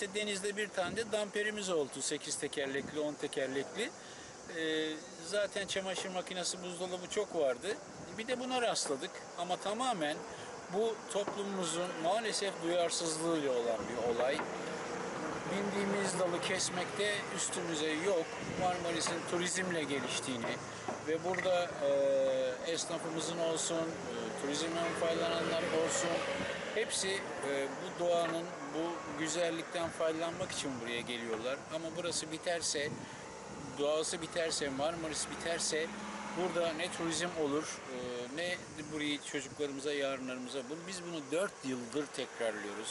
işte denizde bir tane de damperimiz oldu. 8 tekerlekli, 10 tekerlekli. Ee, zaten çamaşır makinesi, buzdolabı çok vardı. Bir de buna rastladık ama tamamen bu toplumumuzun maalesef duyarsızlığıyla olan bir olay. Bindiğimiz dalı kesmekte üstümüze yok. Marmaris'in turizmle geliştiğini ve burada e, esnafımızın olsun, e, turizmden faydalananlar olsun, hepsi e, bu doğanın, bu güzellikten faydalanmak için buraya geliyorlar. Ama burası biterse, doğası biterse, Marmaris biterse burada ne turizm olur, e, ne burayı çocuklarımıza, yarınlarımıza, bunu, biz bunu dört yıldır tekrarlıyoruz.